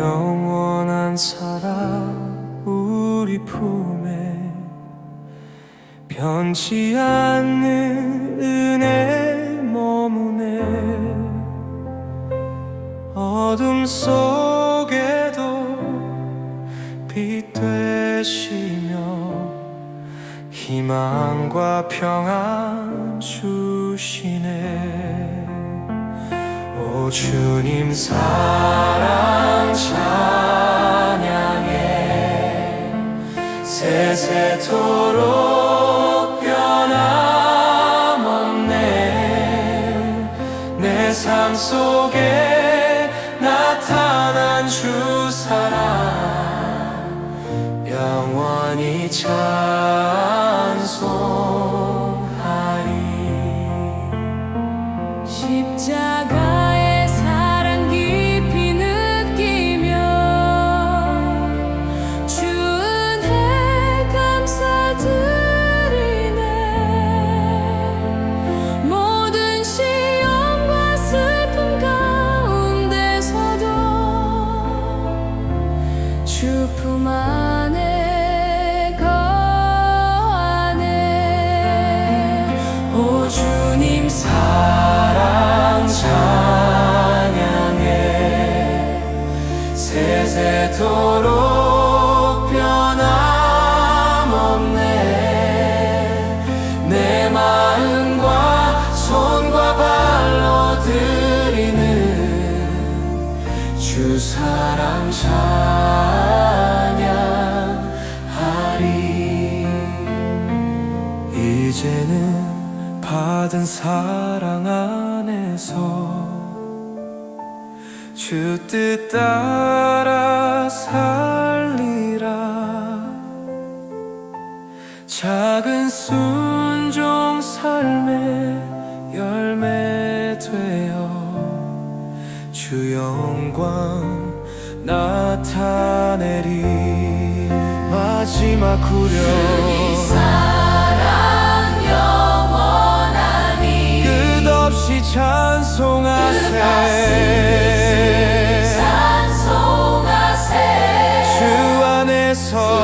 영원한 사랑 우리 품에 변치 않는 은혜 머무네. 어둠 속에도 빛 되시며 희망과 평안 주시네. 오 주님 사랑 찬양해. 세세토록 변함없네. 내 삶 속에 세세토록 변함없네. 내 마음과 손과 발로 드리는 주 사랑 찬양하리. 이제는 받은 사랑 안에서 주 뜻 따라 살리라. 작은 순종 삶의 열매 되어 주 영광 나타내리. 마지막 후렴 사랑 영원하니 끝없이 찬송하세 안